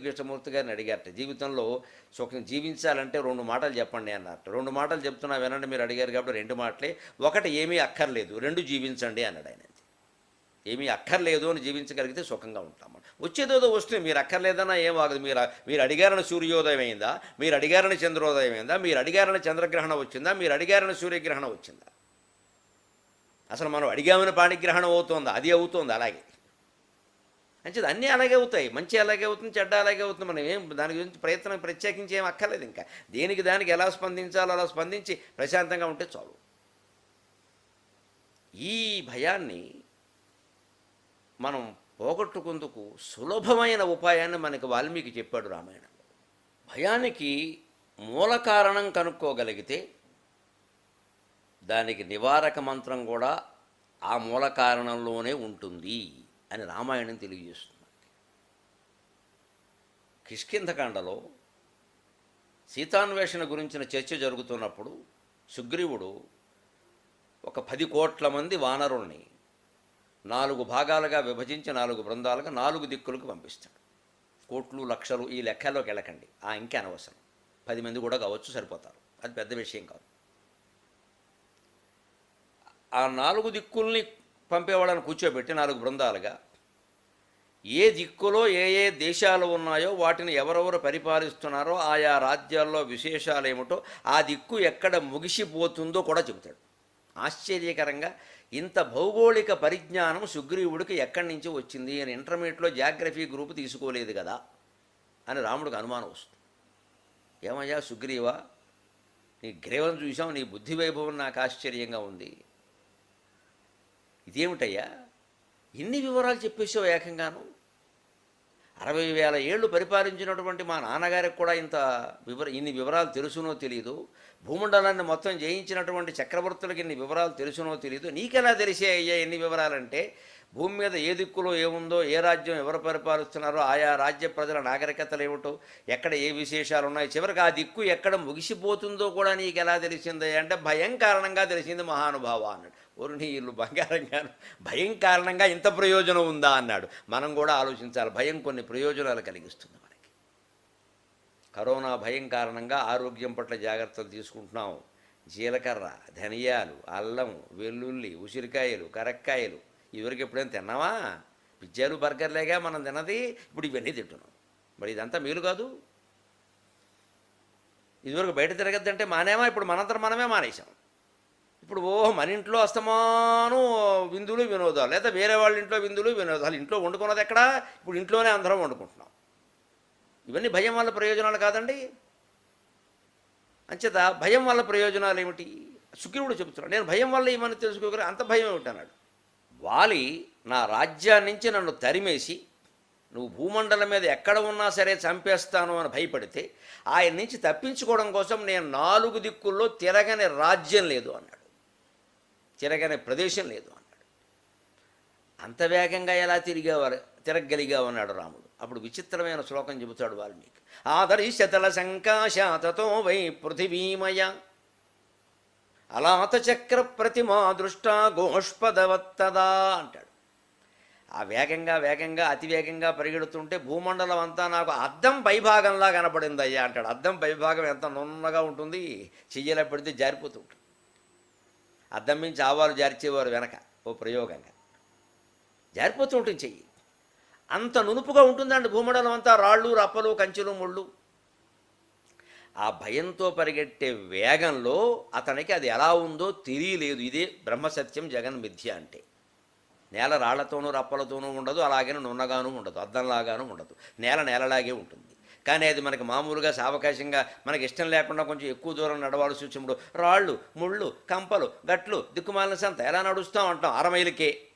ముద్దు కృష్ణమూర్తి గారిని అడిగారట. జీవితంలో సుఖం జీవించాలంటే రెండు మాటలు చెప్పండి అన్నారట. రెండు మాటలు చెప్తున్నా వినండి మీరు అడిగారు కాబట్టి రెండు మాటలే. ఒకటి ఏమీ అక్కర్లేదు. రెండు జీవించండి అన్నాడు ఆయన. ఏమీ అక్కర్లేదు అని జీవించగలిగితే సుఖంగా ఉంటాం వచ్చేదేదో వస్తుంది. మీరు అక్కర్లేదన్నా ఏం ఆగదు. మీరు మీరు అడిగారని సూర్యోదయం అయిందా? మీరు అడిగారని చంద్రోదయం అయిందా? మీరు అడిగారని చంద్రగ్రహణం వచ్చిందా? మీరు అడిగారని సూర్యగ్రహణం వచ్చిందా? అసలు మనం అడిగామని పాణిగ్రహణం అవుతుందా? అది అవుతుంది? అలాగే. మంచిది. అన్నీ అలాగే అవుతాయి. మంచి అలాగే అవుతుంది చెడ్డ అలాగే అవుతుంది. మనం ఏం దాని గురించి ప్రయత్నం ప్రత్యేకించి ఏం అక్కర్లేదు ఇంకా. దేనికి దానికి ఎలా స్పందించాలో అలా స్పందించి ప్రశాంతంగా ఉంటే చాలు. ఈ భయాన్ని మనం పోగొట్టుకుందుకు సులభమైన ఉపాయాన్ని మనకి వాల్మీకి చెప్పాడు రామాయణంలో. భయానికి మూల కారణం కనుక్కోగలిగితే దానికి నివారక మంత్రం కూడా ఆ మూల కారణంలోనే ఉంటుంది. అని రామాయణం తెలియజేస్తుంది కిష్కింధకాండలో సీతాన్వేషణ గురించిన చర్చ జరుగుతున్నప్పుడు సుగ్రీవుడు ఒక పది కోట్ల మంది వానరుల్ని నాలుగు భాగాలుగా విభజించి నాలుగు బృందాలుగా నాలుగు దిక్కులకు పంపిస్తాడు. కోట్లు లక్షలు ఈ లెక్కల్లోకి వెళ్ళకండి. ఆ ఇంకే అనవసరం. పది మంది కూడా కావచ్చు సరిపోతారు. అది పెద్ద విషయం కాదు. ఆ నాలుగు దిక్కుల్ని పంపేవాళ్ళని కూర్చోబెట్టి నాలుగు బృందాలుగా. ఏ దిక్కులో ఏ ఏ దేశాలు ఉన్నాయో వాటిని ఎవరెవరు పరిపాలిస్తున్నారో ఆయా రాజ్యాల్లో విశేషాలు ఏమిటో ఆ దిక్కు ఎక్కడ ముగిసిపోతుందో కూడా చెబుతాడు. ఆశ్చర్యకరంగా ఇంత భౌగోళిక పరిజ్ఞానం సుగ్రీవుడికి ఎక్కడి నుంచి వచ్చింది? అని ఇంటర్మీడియట్లో జాగ్రఫీ గ్రూప్ తీసుకోలేదు కదా అని రాముడికి అనుమానం వస్తుంది. ఏమయ్యా సుగ్రీవా నీ గ్రీవం చూసాం నీ బుద్ధి వైభవం నాకు ఆశ్చర్యంగా ఉంది. ఇదేమిటయ్యా? ఇన్ని వివరాలు చెప్పేసావు ఏకంగాను? అరవై వేల ఏళ్ళు పరిపాలించినటువంటి మా నాన్నగారికి కూడా ఇంత వివర ఇన్ని వివరాలు తెలుసునో తెలియదు భూమండలాన్ని మొత్తం జయించినటువంటి చక్రవర్తులకి ఇన్ని వివరాలు తెలుసునో తెలియదు నీకెలా తెలిసే అయ్యా ఎన్ని వివరాలంటే? భూమి మీద ఏ దిక్కులో ఏముందో ఏ రాజ్యం ఎవరు పరిపాలిస్తున్నారో ఆయా రాజ్య ప్రజల నాగరికతలు ఏమిటో ఎక్కడ ఏ విశేషాలు ఉన్నాయి చివరికి ఆ దిక్కు ఎక్కడ ముగిసిపోతుందో కూడా నీకు ఎలా తెలిసిందే అంటే భయం కారణంగా తెలిసింది మహానుభావ అన్నాడు ఓరు నీ ఇల్లు బంగారంగాను భయం కారణంగా ఇంత ప్రయోజనం ఉందా అన్నాడు. మనం కూడా ఆలోచించాలి భయం కొన్ని ప్రయోజనాలు కలిగిస్తుంది మనకి. కరోనా భయం కారణంగా ఆరోగ్యం పట్ల జాగ్రత్తలు తీసుకుంటున్నాం. జీలకర్ర ధనియాలు అల్లం వెల్లుల్లి ఉసిరికాయలు కరక్కాయలు ఇదివరకు ఎప్పుడైనా తిన్నావా? పిజ్జాలు బర్గర్లేగా మనం తినది ఇప్పుడు ఇవన్నీ తింటున్నాం. మరి ఇదంతా మేలు కాదు. ఇదివరకు బయట తిరగద్దంటే మానేమా? ఇప్పుడు మనంతరం మనమే మానేసాం ఇప్పుడు ఓ మన ఇంట్లో అస్తమానం విందులు వినోదాలు లేదా వేరే వాళ్ళ ఇంట్లో విందులు వినోదాలు. ఇంట్లో వండుకున్నది ఎక్కడా? ఇప్పుడు ఇంట్లోనే అందరం వండుకుంటున్నాం. ఇవన్నీ భయం వల్ల ప్రయోజనాలు కాదండి. అంచేత భయం వల్ల ప్రయోజనాలు ఏమిటి? సుగ్రీవుడు చెబుతున్నాడు నేను భయం వల్ల ఏమని తెలుసుకోగల అంత భయం ఏమిటి? అన్నాడు. వాలి నా రాజ్యాన్ని నుంచి నన్ను తరిమేసి నువ్వు భూమండలం మీద ఎక్కడ ఉన్నా సరే చంపేస్తాను అని భయపడితే ఆయన నుంచి తప్పించుకోవడం కోసం నేను నాలుగు దిక్కుల్లో తిరగని రాజ్యం లేదు అన్నాడు. తిరగని ప్రదేశం లేదు అన్నాడు. అంత వేగంగా ఎలా తిరిగేవారు? తిరగలిగావు అన్నాడు రాముడు. అప్పుడు విచిత్రమైన శ్లోకం చెబుతాడు వాల్మీకి. ఆదరిశతల శంకాశాతతో వై పృథివీమయ. అలాత చక్ర ప్రతిమా దృష్ట గోష్పదవత్తదా అంటాడు. ఆ వేగంగా వేగంగా అతి వేగంగా పరిగెడుతుంటే భూమండలం అంతా నాకు అద్దం పైభాగంలా కనపడింది అయ్యా అంటాడు. అద్దం పైభాగం ఎంత నున్నగా ఉంటుంది? చెయ్యలా పెడితే జారిపోతూ ఉంటుంది. అద్దం మించి ఆవాలు జారిచేవారు వెనక ఓ ప్రయోగంగా. జారిపోతూ ఉంటుంది చెయ్యి. అంత నునుపుగా ఉంటుందండి భూమండలం అంతా. రాళ్ళు రప్పలు కంచెలు ముళ్ళు. ఆ భయంతో పరిగెట్టే వేగంలో అతనికి అది ఎలా ఉందో తెలియలేదు. ఇదే బ్రహ్మసత్యం జగన్ మిథ్య అంటే. నేల రాళ్ళతోనూ రప్పలతోనూ ఉండదు. అలాగే నున్నగాను ఉండదు. అద్దంలాగానూ ఉండదు. నేల నేలలాగే ఉంటుంది. కానీ అది మనకి మామూలుగా సావకాశంగా మనకి ఇష్టం లేకుండా కొంచెం ఎక్కువ దూరం నడవాల్సి వచ్చినప్పుడు రాళ్ళు ముళ్ళు కంపలు గట్లు దిక్కుమాలిన సంత ఎలా నడుస్తాం అంటాం? అరమైలకే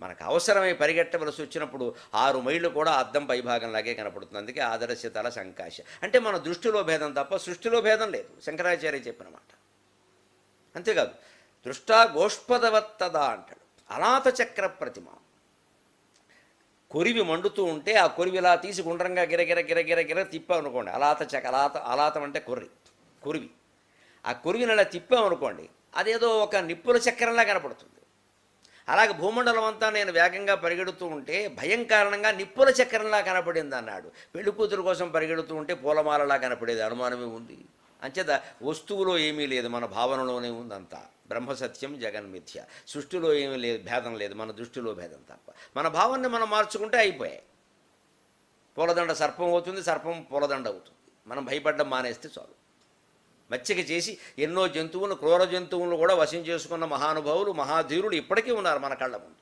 మనకు అవసరమై పరిగెట్టవలసి వచ్చినప్పుడు ఆరు మైళ్ళు కూడా అద్దం పైభాగంలాగే కనపడుతుంది. అందుకే ఆదర్శతల సంకాశ. అంటే మన దృష్టిలో భేదం తప్ప సృష్టిలో భేదం లేదు. శంకరాచార్య చెప్పిన మాట అంతేకాదు దృష్టా గోష్పదవత్తద అంటాడు. అనాథ చక్ర ప్రతిమ. కొరివి మండుతూ ఉంటే ఆ కొరివి ఇలా తీసి గుండ్రంగా గిరగిర గిరగిర గిర తిప్పామనుకోండి అలాత చక అలాత అలాతం అంటే కొర్రి కొరివి. ఆ కొరివిని అలా తిప్పామనుకోండి అదేదో ఒక నిప్పుల చక్రంలా కనపడుతుంది. అలాగే భూమండలం అంతా నేను వేగంగా పరిగెడుతూ ఉంటే భయం కారణంగా నిప్పుల చక్రంలా కనపడింది అన్నాడు. పెళ్ళి కూతురు కోసం పరిగెడుతూ ఉంటే పూలమాలలా కనపడేది అనుమానమే ఉంది. అంచేత వస్తువులో ఏమీ లేదు మన భావనలోనే ఉందంతా. బ్రహ్మసత్యం జగన్మిథ్య సృష్టిలో ఏమీ లేదు భేదం లేదు మన దృష్టిలో భేదం తప్ప. మన భావాన్ని మనం మార్చుకుంటే అయిపోయాయి. పూలదండ సర్పం అవుతుంది సర్పం పూలదండ అవుతుంది. మనం భయపడ్డం మానేస్తే చాలు. మచ్చిక చేసి ఎన్నో జంతువులను క్రూర జంతువులను కూడా వశం చేసుకున్న మహానుభావులు మహాధీరులు ఇప్పటికీ ఉన్నారు మన కళ్ళ ముందు.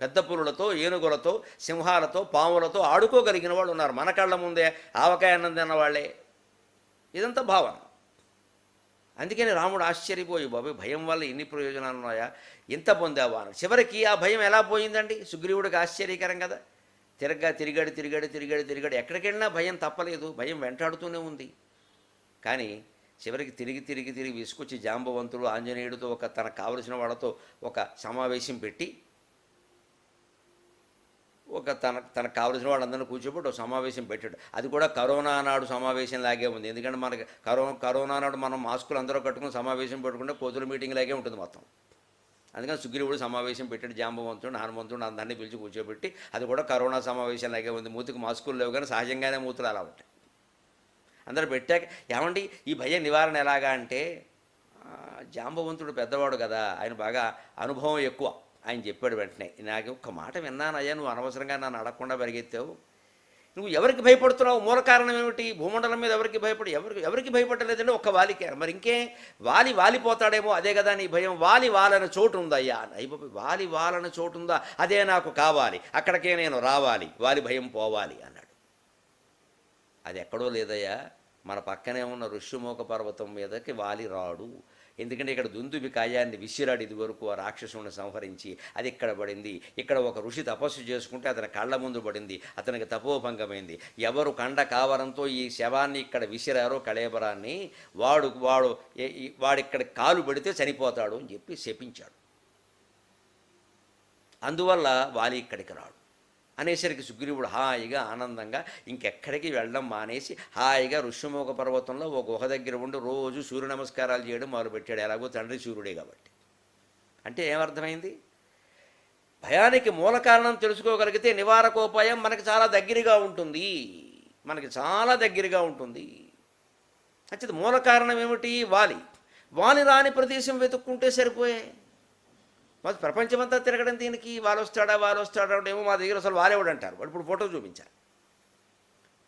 పెద్ద పులులతో ఏనుగులతో సింహాలతో పాములతో ఆడుకోగలిగిన వాళ్ళు ఉన్నారు మన కళ్ళ ముందే. ఆవకాయ అన్నం తిన్న వాళ్ళే ఇదంతా భావన. అందుకని రాముడు ఆశ్చర్యపోయి బాబు భయం వల్ల ఎన్ని ప్రయోజనాలు ఉన్నాయా? ఇంత పొందావా అని చివరికి ఆ భయం ఎలా పోయిందండి? సుగ్రీవుడికి ఆశ్చర్యకరం కదా. తిరగ్గా తిరిగాడు తిరిగాడు తిరిగాడు తిరిగాడు. ఎక్కడికి వెళ్ళినా భయం తప్పలేదు. భయం వెంటాడుతూనే ఉంది. కానీ చివరికి తిరిగి తిరిగి తిరిగి విసుకొచ్చి జాంబవంతుడు ఆంజనేయుడితో ఒక తనకు కావలసిన వాళ్ళతో ఒక సమావేశం పెట్టి ఒక తన తనకు కావలసిన వాళ్ళందరినీ కూర్చోబెట్టి ఒక సమావేశం పెట్టాడు. అది కూడా కరోనా నాడు సమావేశం లాగే ఉంది. ఎందుకంటే మనకి కరో కరోనా నాడు మనం మాస్కులు అందరూ కట్టుకుని సమావేశం పెట్టుకుంటే కోతుల మీటింగ్ లాగే ఉంటుంది మొత్తం. అందుకని సుగ్రీవుడు సమావేశం పెట్టాడు. జాంబవంతుడు హనుమంతుడు అందరినీ పిలిచి కూర్చోబెట్టి అది కూడా కరోనా సమావేశం లాగే ఉంది. మూతికి మాస్కులు లేవు కానీ సహజంగానే మూతులు అలా ఉంటాయి. అందరూ పెట్టాక ఏమండి ఈ భయం నివారణ ఎలాగా అంటే జాంబవంతుడు పెద్దవాడు కదా ఆయన బాగా అనుభవం ఎక్కువ. ఆయన చెప్పాడు వెంటనే నాకు ఒక్క మాట విన్నానయ్యా నువ్వు అనవసరంగా నన్ను అడగకుండా పరిగెత్తావు. నువ్వు ఎవరికి భయపడుతున్నావు? మూల కారణం ఏమిటి? భూమండలం మీద ఎవరికి భయపడి ఎవరికి ఎవరికి భయపడలేదంటే ఒక్క వాలికే. మరి ఇంకే వాలి వాలిపోతాడేమో అదే కదా నీ భయం. వాలి వాలని చోటు ఉందయ్యా అని వాలి వాలని చోటు ఉందా అదే నాకు కావాలి. అక్కడికే నేను రావాలి. వాలి భయం పోవాలి. అన్నాడు. అది ఎక్కడో లేదయ్యా. మన పక్కనే ఉన్న ఋష్యమోక పర్వతం మీదకి వాలి రాడు. ఎందుకంటే ఇక్కడ దుందుబి కాయాన్ని విసిరాడు ఇది వరకు ఆ రాక్షసుని సంహరించి అది ఇక్కడ పడింది. ఇక్కడ ఒక ఋషి తపస్సు చేసుకుంటే అతని కళ్ళ ముందు పడింది. అతనికి తపోభంగమైంది. ఎవరు కండ కావరంతో ఈ శవాన్ని ఇక్కడ విసిరారో కళేబరాన్ని వాడు వాడు వాడిక్కడ కాలు పెడితే చనిపోతాడు అని చెప్పి శపించాడు. అందువల్ల వాలి ఇక్కడికి రాడు. అనేసరికి సుగ్రీవుడు హాయిగా ఆనందంగా ఇంకెక్కడికి వెళ్ళడం మానేసి హాయిగా ఋష్యమోక పర్వతంలో ఒక గుహ దగ్గర ఉండి రోజు సూర్య నమస్కారాలు చేయడం మొదలుపెట్టాడు. ఎలాగో తండ్రి సూర్యుడే కాబట్టి. అంటే ఏమర్థమైంది? భయానికి మూల కారణం తెలుసుకోగలిగితే నివారకోపాయం మనకి చాలా దగ్గరగా ఉంటుంది. మనకి చాలా దగ్గరగా ఉంటుంది. అంటే మూల కారణం ఏమిటి? వాలి. వాలి రాని ప్రదేశం వెతుక్కుంటే సరిపోయే. మరి ప్రపంచమంతా తిరగడం దీనికి వాళ్ళు వస్తాడా వాళ్ళు వస్తాడా ఏమో మా దగ్గర అసలు వాలేవాడు అంటారు. వాడు ఇప్పుడు ఫోటో చూపించారు.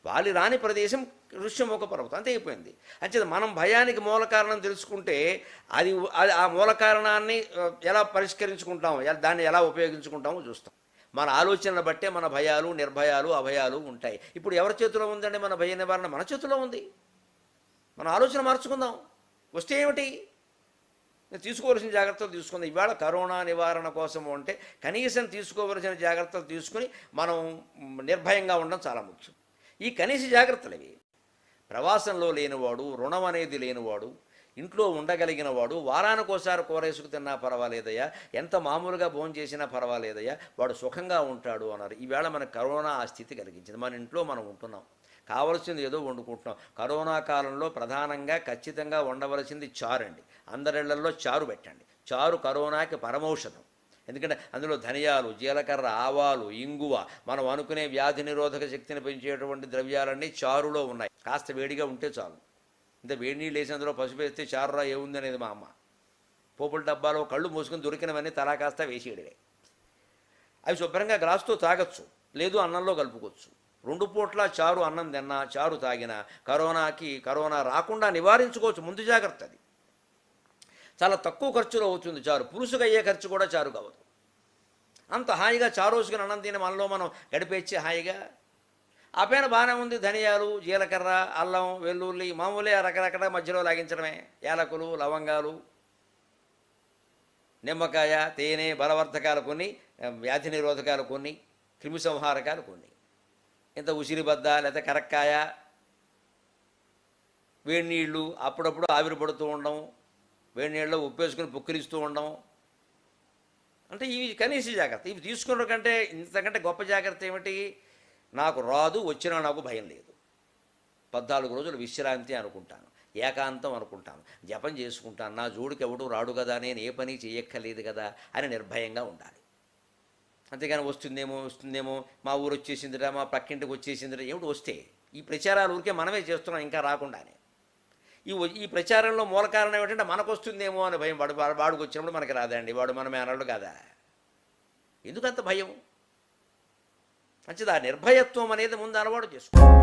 వాలి రాని ప్రదేశం ఋష్యముఖ పర్వతం అంతే అయిపోయింది. అంచేది మనం భయానికి మూల కారణం తెలుసుకుంటే అది అది ఆ మూల కారణాన్ని ఎలా పరిష్కరించుకుంటాం దాన్ని ఎలా ఉపయోగించుకుంటామో చూస్తాం. మన ఆలోచనలు బట్టే మన భయాలు నిర్భయాలు అభయాలు ఉంటాయి. ఇప్పుడు ఎవరి చేతిలో ఉందండి మన భయ నివారణ? మన చేతిలో ఉంది. మన ఆలోచన మార్చుకుందాం. వస్తే ఏమిటి? తీసుకోవాల్సిన జాగ్రత్తలు తీసుకుంది ఇవాళ కరోనా నివారణ కోసం అంటే కనీసం తీసుకోవలసిన జాగ్రత్తలు తీసుకుని మనం నిర్భయంగా ఉండడం చాలా ముఖ్యం. ఈ కనీస జాగ్రత్తలు ఇవి. ప్రవాసంలో లేనివాడు రుణం అనేది లేనివాడు ఇంట్లో ఉండగలిగిన వాడు వారానికోసారి కూరేసుకు తిన్నా పర్వాలేదయ్యా ఎంత మామూలుగా భోజనం చేసినా పర్వాలేదయ్యా వాడు సుఖంగా ఉంటాడు అన్నారు. ఈవేళ మనకు కరోనా ఆ స్థితి కలిగించింది. మన ఇంట్లో మనం ఉంటున్నాం. కావలసింది ఏదో వండుకుంటున్నాం. కరోనా కాలంలో ప్రధానంగా ఖచ్చితంగా ఉండవలసింది చారు అండి అందరిళ్ళలో చారు పెట్టండి. చారు కరోనాకి పరమౌషధం. ఎందుకంటే అందులో ధనియాలు జీలకర్ర ఆవాలు ఇంగువ మనం అనుకునే వ్యాధి నిరోధక శక్తిని పెంచేటువంటి ద్రవ్యాలన్నీ చారులో ఉన్నాయి. కాస్త వేడిగా ఉంటే చాలు. ఇంత వేడి నీళ్ళు వేసి అందులో పసుపు వేస్తే చారురా ఏముంది అనేది మా అమ్మ. పోపుల డబ్బాలో కళ్ళు మూసుకొని దొరికినవన్నీ తలా కాస్త వేసేయడమే. అవి శుభ్రంగా గ్లాసుతో తాగొచ్చు. లేదు అన్నంలో కలుపుకోవచ్చు. రెండు పూట్ల చారు అన్నం తిన్నా చారు తాగినా కరోనాకి కరోనా రాకుండా నివారించుకోవచ్చు. ముందు జాగ్రత్త అది. చాలా తక్కువ ఖర్చులో అవుతుంది చారు. పురుషుగా అయ్యే ఖర్చు కూడా చారు కావదు. అంత హాయిగా చారు వేసుకుని అన్నం తిని మనలో మనం గడిపేచ్చి హాయిగా. ఆ పైన బాగానే ఉంది. ధనియాలు జీలకర్ర అల్లం వెల్లుల్లి మామూలే రకరకాల మధ్యలో లాగించడమే. యాలకులు లవంగాలు నిమ్మకాయ తేనె బలవర్ధకాలు కొన్ని వ్యాధి నిరోధకాలు కొన్ని క్రిమిసంహారకాలు కొన్ని. ఇంత ఉసిరిబద్ద లేకపోతే కరక్కాయ వేడి నీళ్ళు అప్పుడప్పుడు ఆవిరి పడుతూ ఉండడం వేడి నీళ్ళలో ఉప్పేసుకుని పుక్కిరిస్తూ ఉండడం. అంటే ఇవి కనీస జాగ్రత్త. ఇవి తీసుకున్న కంటే ఇంతకంటే గొప్ప జాగ్రత్త ఏమిటి? నాకు రాదు వచ్చినా నాకు భయం లేదు. పద్నాలుగు రోజులు విశ్రాంతి అనుకుంటాను ఏకాంతం అనుకుంటాను. జపం చేసుకుంటాను. నా జోడికి ఎవడు రాడు కదా నేను ఏ పని చేయక్కర్లేదు కదా అని నిర్భయంగా ఉండాలి. అంతేగాని వస్తుందేమో వస్తుందేమో మా ఊరు వచ్చేసిందిరా మా పక్కింటికి వచ్చేసిందిరా ఏమిటి వస్తే? ఈ ప్రచారాలు ఊరికే మనమే చేస్తున్నాం ఇంకా రాకుండానే. ఈ ఈ ప్రచారంలో మూల కారణం ఏమిటంటే మనకు వస్తుందేమో అనే భయం వాడు వాడు- వాడికి వచ్చినప్పుడు మనకి రాదండి వాడు మనమే అనడు కదా. ఎందుకంత భయం? మంచిది ఆ నిర్భయత్వం అనేది ముందు అలవాటు చేసుకో.